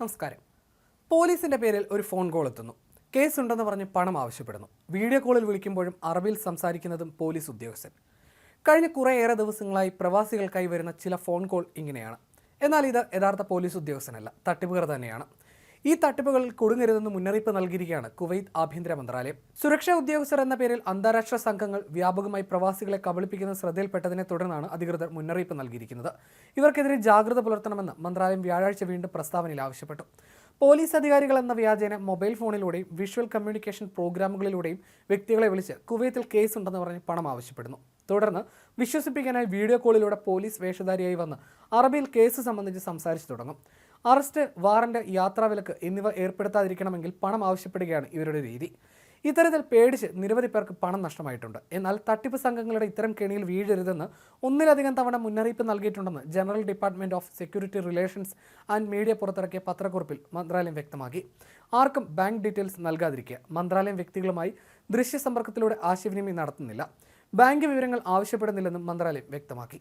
നമസ്കാരം. പോലീസിന്റെ പേരിൽ ഒരു ഫോൺ കോൾ എത്തുന്നു. കേസുണ്ടെന്ന് പറഞ്ഞ് പണം ആവശ്യപ്പെടുന്നു. വീഡിയോ കോളിൽ വിളിക്കുമ്പോഴും അറബിയിൽ സംസാരിക്കുന്നതും പോലീസ് ഉദ്യോഗസ്ഥൻ. കഴിഞ്ഞ കുറേയേറെ ദിവസങ്ങളായി പ്രവാസികൾക്കായി വരുന്ന ചില ഫോൺ കോൾ ഇങ്ങനെയാണ്. എന്നാൽ ഇത് യഥാർത്ഥ പോലീസ് ഉദ്യോഗസ്ഥനല്ല തട്ടിപ്പുകാർ തന്നെയാണ്. ഈ തട്ടിപ്പുകളിൽ കുടുങ്ങരുതെന്ന് മുന്നറിയിപ്പ് നൽകിയിരിക്കുകയാണ് കുവൈത്ത് ആഭ്യന്തര മന്ത്രാലയം. സുരക്ഷാ ഉദ്യോഗസ്ഥർ എന്ന പേരിൽ അന്താരാഷ്ട്ര സംഘങ്ങൾ വ്യാപകമായി പ്രവാസികളെ കബളിപ്പിക്കുന്ന ശ്രദ്ധയിൽപ്പെട്ടതിനെ തുടർന്നാണ് അധികൃതർ മുന്നറിയിപ്പ് നൽകിയിരിക്കുന്നത്. ഇവർക്കെതിരെ ജാഗ്രത പുലർത്തണമെന്ന് മന്ത്രാലയം വ്യാഴാഴ്ച വീണ്ടും പ്രസ്താവനയിൽ ആവശ്യപ്പെട്ടു. പോലീസ് അധികാരികൾ എന്ന വ്യാജേന മൊബൈൽ ഫോണിലൂടെയും വിഷ്വൽ കമ്മ്യൂണിക്കേഷൻ പ്രോഗ്രാമുകളിലൂടെയും വ്യക്തികളെ വിളിച്ച് കുവൈത്തിൽ കേസ് ഉണ്ടെന്ന് പറഞ്ഞ് പണം ആവശ്യപ്പെടുന്നു. തുടർന്ന് വിശ്വസിപ്പിക്കാനായി വീഡിയോ കോളിലൂടെ പോലീസ് വേഷധാരിയായി വന്ന് അറബിയിൽ കേസ് സംബന്ധിച്ച് സംസാരിച്ചു തുടങ്ങും. അറസ്റ്റ് വാറന്റ് യാത്രാവിലക്ക് എന്നിവ ഏർപ്പെടുത്താതിരിക്കണമെങ്കിൽ പണം ആവശ്യപ്പെടുകയാണ് ഇവരുടെ രീതി. ഇത്തരത്തിൽ പേടിച്ച് നിരവധി പേർക്ക് പണം നഷ്ടമായിട്ടുണ്ട്. എന്നാൽ തട്ടിപ്പ് സംഘങ്ങളുടെ ഇത്തരം കെണിയിൽ വീഴരുതെന്ന് ഒന്നിലധികം തവണ മുന്നറിയിപ്പ് നൽകിയിട്ടുണ്ടെന്ന് general department of security relations and media പുറത്തിറക്കിയ പത്രക്കുറിപ്പിൽ മന്ത്രാലയം വ്യക്തമാക്കി. ആർക്കും ബാങ്ക് ഡീറ്റെയിൽസ് നൽകാതിരിക്കുക മന്ത്രാലയം വ്യക്തികളുമായി ദൃശ്യസമ്പർക്കത്തിലൂടെ ആശയവിനിമയം നടത്തുന്നില്ല. ബാങ്ക് വിവരങ്ങൾ ആവശ്യപ്പെടുന്നില്ലെന്നും മന്ത്രാലയം വ്യക്തമാക്കി.